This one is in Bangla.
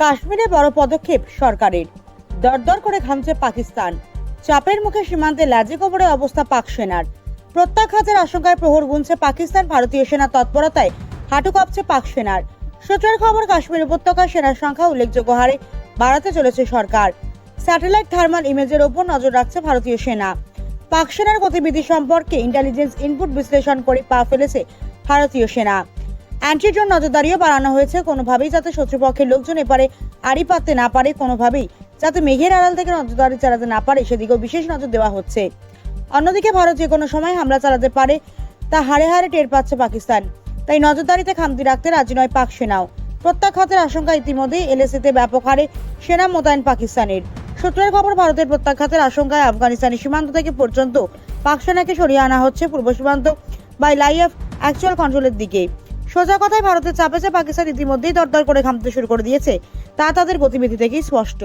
কাশ্মীরে বড় পদক্ষেপ সরকারের। দরদর করে ঘামছে পাকিস্তান। চাপের মুখে সীমান্তে লাজি কবরে অবস্থা পাক সেনার। প্রত্যাঘাতের আশঙ্কায় প্রহর গুনছে পাকিস্তান। ভারতীয় সেনা তৎপরতায় হাঁটু কাঁপছে পাক সেনার। সূত্রের খবর, কাশ্মীর উপত্যকায় সেনার সংখ্যা উল্লেখযোগ্য হারে বাড়াতে চলেছে সরকার। স্যাটেলাইট থার্মাল ইমেজের ওপর নজর রাখছে ভারতীয় সেনা। পাক সেনার গতিবিধি সম্পর্কে ইন্টেলিজেন্স ইনপুট বিশ্লেষণ করে পা ফেলেছে ভারতীয় সেনা। অ্যান্টিড্রোন নজরদারিও বাড়ানো হয়েছে কোনোভাবেই, যাতে শত্রুপক্ষের লোকজন এপারে আড়ি পাততে না পারে কোনোভাবেই, যাতে মেঘের আড়াল থেকে নজরদারি চালাতে না পারে, সেদিকেও বিশেষ নজর দেওয়া হচ্ছে। অন্যদিকে ভারত যে কোনো সময় হামলা চালাতে পারে, তা হাড়ে হাড়ে টের পাচ্ছে পাকিস্তান। তাই নজরদারিতে খামতি রাখতে রাজি নয় পাক সেনাও। প্রত্যাঘাতের আশঙ্কা ইতিমধ্যেই এলএসিতে ব্যাপক হারে সেনা মোতায়েন পাকিস্তানের। সূত্রের খবর, ভারতের প্রত্যাঘাতের আশঙ্কায় আফগানিস্তানের সীমান্ত থেকে পর্যন্ত পাক সেনাকে সরিয়ে আনা হচ্ছে পূর্ব সীমান্ত বাই লাইফ অ্যাকচুয়াল কন্ট্রোলের দিকে। সোজা কথায় ভারতের চাপেছে পাকিস্তান ইতিমধ্যেই দরদর করে ঘামতে শুরু করে দিয়েছে। তা তাদের গতিবিধি থেকেই স্পষ্ট।